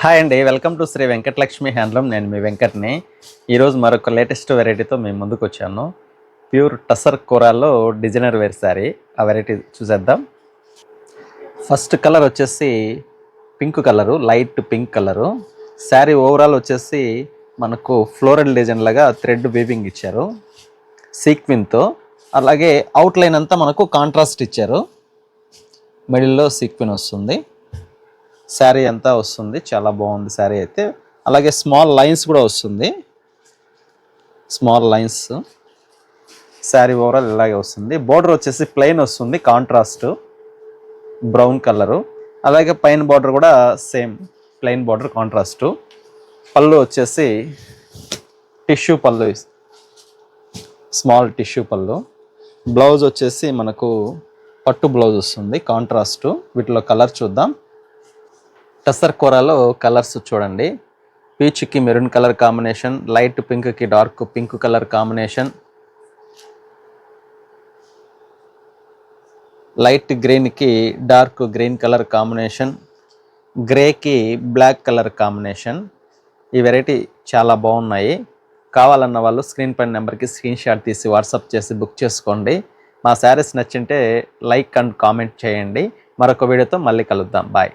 Hi అండి welcome to Sri Venkatalakshmi handloom నేను మీ వెంకట్ని. ఈరోజు మరొక లేటెస్ట్ వెరైటీతో మేము ముందుకు వచ్చాను. ప్యూర్ టసర్ కూరల్లో డిజైనర్ వేర్ శారీ ఆ వెరైటీ చూసేద్దాం. ఫస్ట్ కలర్ వచ్చేసి pink colour light pink colour sari overall వచ్చేసి మనకు ఫ్లోరల్ డిజైన్ లాగా థ్రెడ్ వీవింగ్ ఇచ్చారు. సీక్విన్తో అలాగే అవుట్లైన్ అంతా మనకు కాంట్రాస్ట్ ఇచ్చారు. మిడిల్లో సీక్విన్ వస్తుంది. శారీ అంతా వస్తుంది. చాలా బాగుంది శారీ అయితే. అలాగే స్మాల్ లైన్స్ కూడా వస్తుంది. Small lines. శారీ ఓవరాల్ ఇలాగే వస్తుంది. బోర్డర్ వచ్చేసి ప్లెయిన్ వస్తుంది కాంట్రాస్ట్. Brown colour. అలాగే పైన బార్డర్ కూడా సేమ్ ప్లెయిన్ బార్డర్ కాంట్రాస్టు. పళ్ళు వచ్చేసి టిష్యూ పళ్ళు స్మాల్ టిష్యూ పళ్ళు. బ్లౌజ్ వచ్చేసి మనకు పట్టు బ్లౌజ్ వస్తుంది కాంట్రాస్టు. వీటిలో కలర్ చూద్దాం. టసర్ కూరలో కలర్స్ చూడండి. పీచ్కి మెరూన్ కలర్ కాంబినేషన్ లైట్ పింక్కి dark pink colour combination. Light గ్రీన్కి డార్క్ గ్రీన్ కలర్ కాంబినేషన్. గ్రేకి బ్లాక్ కలర్ కాంబినేషన్. ఈ వెరైటీ చాలా బాగున్నాయి. కావాలన్న వాళ్ళు స్క్రీన్ పైన నెంబర్కి స్క్రీన్ షాట్ తీసి వాట్సాప్ చేసి బుక్ చేసుకోండి. మా శారీస్ నచ్చింటే లైక్ అండ్ కామెంట్ చేయండి. మరొక వీడియోతో మళ్ళీ కలుద్దాం. బాయ్.